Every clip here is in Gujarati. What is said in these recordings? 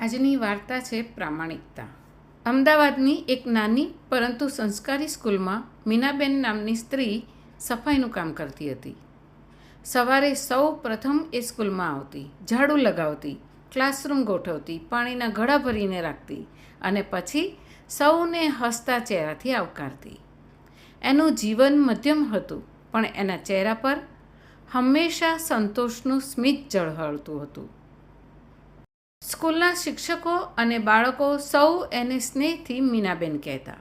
આજની વાર્તા છે પ્રામાણિકતા. અમદાવાદની એક નાની પરંતુ સંસ્કારી સ્કૂલમાં મીનાબેન નામની સ્ત્રી સફાઈનું કામ કરતી હતી. સવારે સૌ પ્રથમ એ સ્કૂલમાં આવતી, ઝાડુ લગાવતી, ક્લાસરૂમ ગોઠવતી, પાણીના ઘડા ભરીને રાખતી અને પછી સૌને હસતા ચહેરાથી આવકારતી. એનું જીવન મધ્યમ હતું, પણ એના ચહેરા પર હંમેશા સંતોષનું સ્મિત ઝળહળતું હતું. સ્કૂલના શિક્ષકો અને બાળકો સૌ એને સ્નેહથી મીનાબેન કહેતા.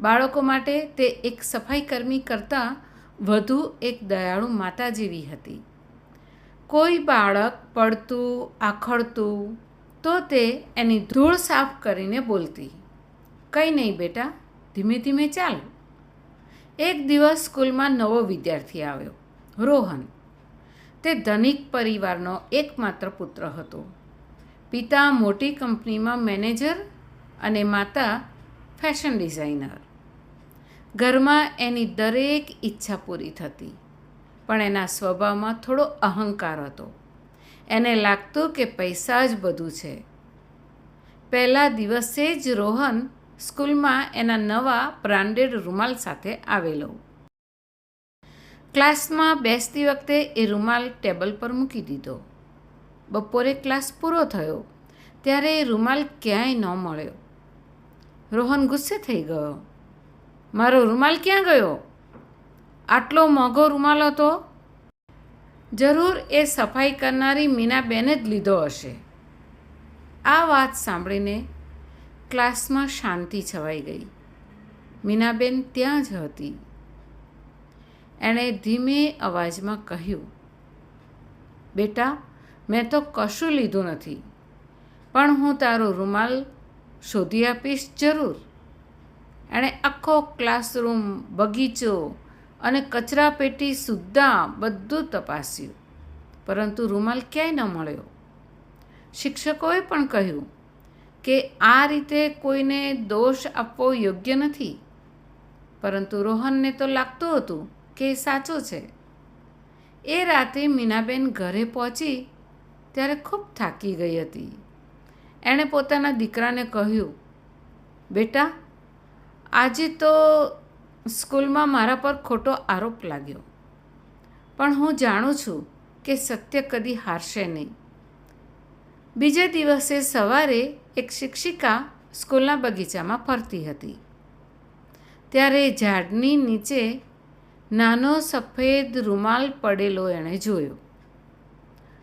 બાળકો માટે તે એક સફાઈકર્મી કરતાં વધુ એક દયાળુ માતા જેવી હતી. કોઈ બાળક પડતું, આખડતું, તો તે એની ધૂળ સાફ કરીને બોલતી. કંઈ નહીં બેટા, ધીમે ધીમે ચાલ. એક દિવસ સ્કૂલમાં નવો વિદ્યાર્થી આવ્યો, રોહન. તે ધનિક પરિવારનો એકમાત્ર પુત્ર હતો. પિતા મોટી કંપનીમાં મેનેજર અને માતા ફેશન ડિઝાઇનર. ઘરમાં એની દરેક ઈચ્છા પૂરી થતી, પણ એના સ્વભાવમાં થોડો અહંકાર હતો. એને લાગતું કે પૈસા જ બધું છે. પહેલા દિવસે જ રોહન સ્કૂલમાં એના નવા બ્રાન્ડેડ રૂમાલ સાથે આવેલો. ક્લાસમાં બેસતી વખતે એ રૂમાલ ટેબલ પર મૂકી દીધો. બપોરે ક્લાસ પૂરો થયો, ત્યારે એ રૂમાલ ક્યાંય ન મળ્યો. રોહન ગુસ્સે થઈ ગયો. મારો રૂમાલ ક્યાં ગયો? આટલો મોંઘો રૂમાલ હતો? જરૂર એ સફાઈ કરનારી મીનાબેને જ લીધો હશે. આ વાત સાંભળીને ક્લાસમાં શાંતિ છવાઈ ગઈ. મીનાબેન ત્યાં જ હતી. એણે ધીમે અવાજમાં કહ્યું, બેટા મેં તો કશું લીધું નથી. પણ હું તારો રૂમાલ શોધી આપીશ જરૂર. એણે આખો ક્લાસરૂમ, બગીચો અને કચરાપેટી સુદ્ધા બધું તપાસ્યું. પરંતુ રૂમાલ ક્યાંય ન મળ્યો. શિક્ષકોએ પણ કહ્યું કે આ રીતે કોઈને દોષ આપવો યોગ્ય નથી. પરંતુ રોહનને તો લાગતું હતું કે એ સાચો છે. એ રાતે મીનાબેન ઘરે પહોંચી ત્યારે ખૂબ થાકી ગઈ હતી. એણે પોતાના દીકરાને કહ્યું, બેટા, આજે તો સ્કૂલમાં મારા પર ખોટો આરોપ લાગ્યો. પણ હું જાણું છું કે સત્ય કદી હારશે નહીં. બીજે દિવસે સવારે એક શિક્ષિકા સ્કૂલના બગીચામાં ફરતી હતી. ત્યારે ઝાડની નીચે નાનો સફેદ રૂમાલ પડેલો એણે જોયો.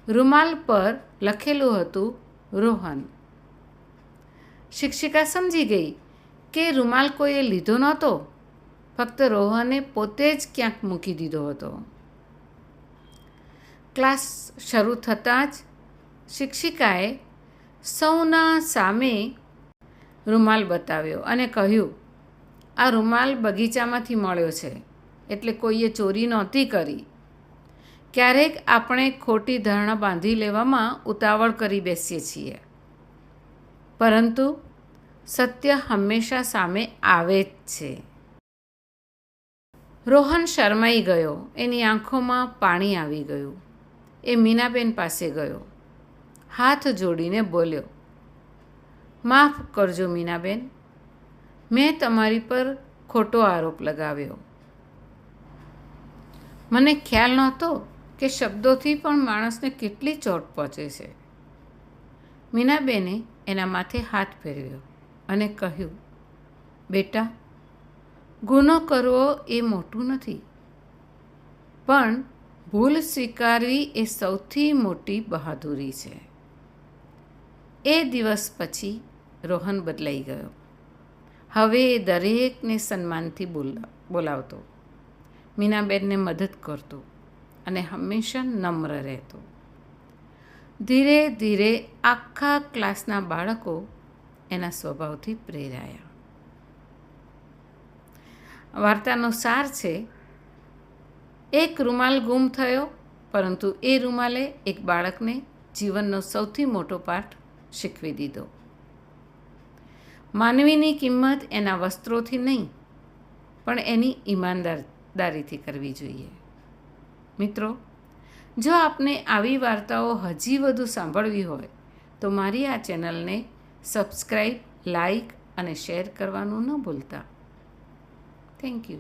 રૂમાલ પર લખેલું હતું રોહન. શિક્ષિકા સમજી ગઈ કે રૂમાલ કોઈએ લીધો નહોતો, ફક્ત રોહને પોતે જ ક્યાંક મૂકી દીધો હતો. ક્લાસ શરૂ થતાં જ શિક્ષિકાએ સૌના સામે રૂમાલ બતાવ્યો અને કહ્યું, આ રૂમાલ બગીચામાંથી મળ્યો છે, એટલે કોઈએ ચોરી નહોતી કરી. ક્યારેક આપણે ખોટી ધારણા બાંધી લેવામાં ઉતાવળ કરી બેસીએ છીએ. પરંતુ સત્ય હંમેશા સામે આવે જ છે. રોહન શરમાઈ ગયો. એની આંખોમાં પાણી આવી ગયું. એ મીનાબેન પાસે ગયો. હાથ જોડીને બોલ્યો, માફ કરજો મીનાબેન. મેં તમારી પર ખોટો આરોપ લગાવ્યો. મને ખ્યાલ નહોતો કે શબ્દોથી પણ માણસને કેટલી ચોટ પહોંચે છે. મીનાબેને એના માથે હાથ ફેરવ્યો અને કહ્યું, બેટા, ગુનો કરવો એ મોટું નથી. પણ ભૂલ સ્વીકારવી એ સૌથી મોટી બહાદુરી છે. એ દિવસ પછી રોહન બદલાઈ ગયો. હવે એ દરેકને સન્માનથી બોલ, બોલાવતો. મીનાબેનને મદદ કરતો. અને હંમેશા નમ્ર રહેતો. ધીરે ધીરે આખા ક્લાસના બાળકો એના સ્વભાવથી પ્રેરાયા. વાર્તાનો સાર છે, એક રૂમાલ ગુમ થયો, પરંતુ એ રૂમાલે એક બાળકને જીવનનો સૌથી મોટો પાઠ શીખવી દીધો. માનવીની કિંમત એના વસ્ત્રોથી નહીં, પણ એની ઈમાનદારદારીથી કરવી જોઈએ. મિત્રો, જો આપને આવી વાર્તાઓ હજી વધુ સાંભળવી હોય, તો મારી આ ચેનલને સબસ્ક્રાઈબ લાઈક અને શેર કરવાનું ન ભૂલતા. Thank you.